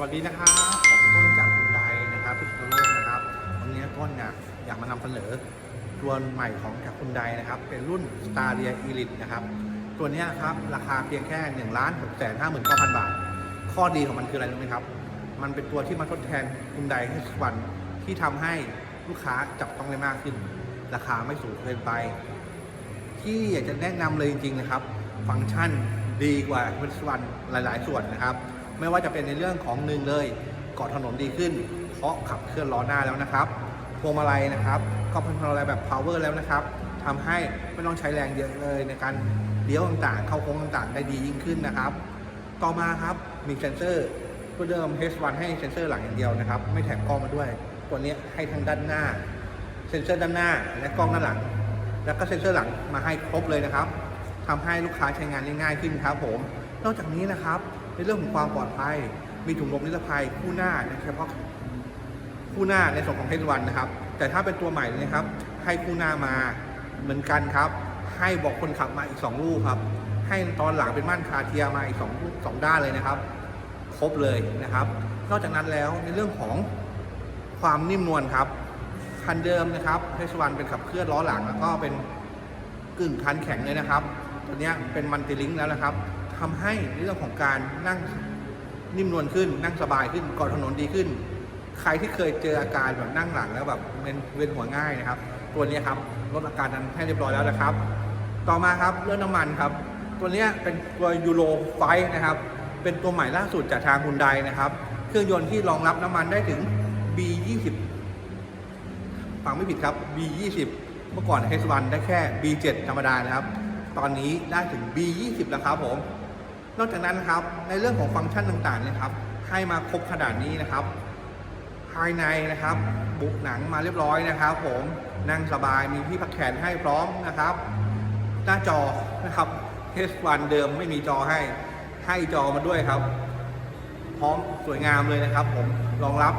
วัสดีนะครับผมต้นจากคุณไดนะครับพิษณุโลกนะครับวันนี้ต้นเนี่ยอยากมานำเสนอตัวใหม่ของจากคุณไดนะครับ เป็นรุ่น s t a r i a Elite นะครับ ตัวนี้ครับราคาเพียงแค่1ล้าน6แสน5 9 0 0 0บาท ข้อดีของมันคืออะไรรู้ไหมครับ มันเป็นตัวที่มาทดแทนคุณไดให้วันที่ทำให้ลูกค้าจับต้องได้มากขึ้น ราคาไม่สูงเกินไป ที่อยากจะแนะนำเลยจริงๆนะครับ ฟังก์ชันดีกว่าวิศวันหลาย ๆ ส่วนนะครับ ไม่ว่าจะเป็นในเรื่องของหนึ่งเลยเกาะถนนดีขึ้น เพราะขับเคลื่อนล้อหน้าแล้วนะครับพวงมาลัยนะครับก็เป็นพวงมาลัยแบบ power แล้วนะครับทำให้ไม่ต้องใช้แรงเยอะเลยในการเลี้ยวต่างๆ เข้าโค้งต่างๆ ได้ดียิ่งขึ้นนะครับ ต่อมาครับมีเซนเซอร์ตัวเดิม H1 ให้เซนเซอร์หลังอย่างเดียวนะครับ ไม่แถมกล้องมาด้วย ตัวนี้ให้ทั้งด้านหน้า เซนเซอร์ด้านหน้าและกล้องด้านหลัง แล้วก็เซนเซอร์หลังมาให้ครบเลยนะครับทำให้ลูกค้าใช้งานได้ง่ายขึ้นครับผม นอกจากนี้นะครับ ในเรื่องของความปลอดภัย มีถุงลมนิรภัยคู่หน้านะเฉพาะคู่หน้าในส่วนของเทสวันนะครับ แต่ถ้าเป็นตัวใหม่นะครับ ให้คู่หน้ามาเหมือนกันครับ ให้บอกคนขับมาอีก 2 ลูกครับ ให้ตอนหลังเป็นม่านคาเทียมาอีก2ลูกสองด้านเลยนะครับ ครบเลยนะครับ นอกจากนั้นแล้วในเรื่องของความนิ่มนวลครับคันเดิมนะครับเทสวันเป็นขับเคลื่อนล้อหลังแล้วก็เป็นกึ่งคันแข็งเลยนะครับ ตัวนี้เป็นมันติลิงแล้วนะครับ ทำให้เรื่องของการนั่งนิ่มนวลขึ้น นั่งสบายขึ้นเกาะถนนดีขึ้น ใครที่เคยเจออาการแบบนั่งหลังแล้วแบบเป็นเวียนหัวง่ายนะครับ ตัวนี้ครับลดอาการนั้นให้เรียบร้อยแล้วนะครับ ต่อมาครับเรื่องน้ำมันครับ ตัวนี้เป็นตัวยูโรไฟนะครับ เป็นตัวใหม่ล่าสุดจากทางฮุนไดนะครับ เครื่องยนต์ที่รองรับน้ำมันได้ถึง B20 ฟังไม่ผิดครับ B20 เมื่อก่อน H1 ได้แค่ B7 ธรรมดานะครับ ตอนนี้ได้ถึง B20 แล้วครับผม นอกจากนั้นนะครับในเรื่องของฟังก์ชันต่างๆนะครับ ให้มาครบขนาดนี้นะครับ ภายในนะครับ บุกหนังมาเรียบร้อยนะครับ ผมนั่งสบายมีที่พักแขนให้พร้อมนะครับ หน้าจอนะครับ H1 เดิมไม่มีจอให้ให้จอมาด้วยครับ พร้อมสวยงามเลยนะครับ ผมรองรับ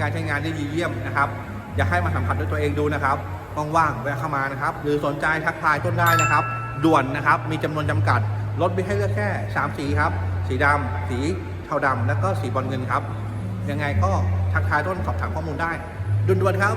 การใช้งานได้ดีเยี่ยมนะครับ อยากให้มาสัมผัสด้วยตัวเองดูนะครับว่างๆแวะเข้ามานะครับ หรือสนใจทักทายต้นได้นะครับ ด่วนนะครับ มีจำนวนจำกัด รถมีให้เลือกแค่ 3 สีครับ สีดำสีเทาดำแล้วก็สีบอลเงินครับ ยังไงก็ทักทายต้นสอบถามข้อมูลได้ด่วนๆครับ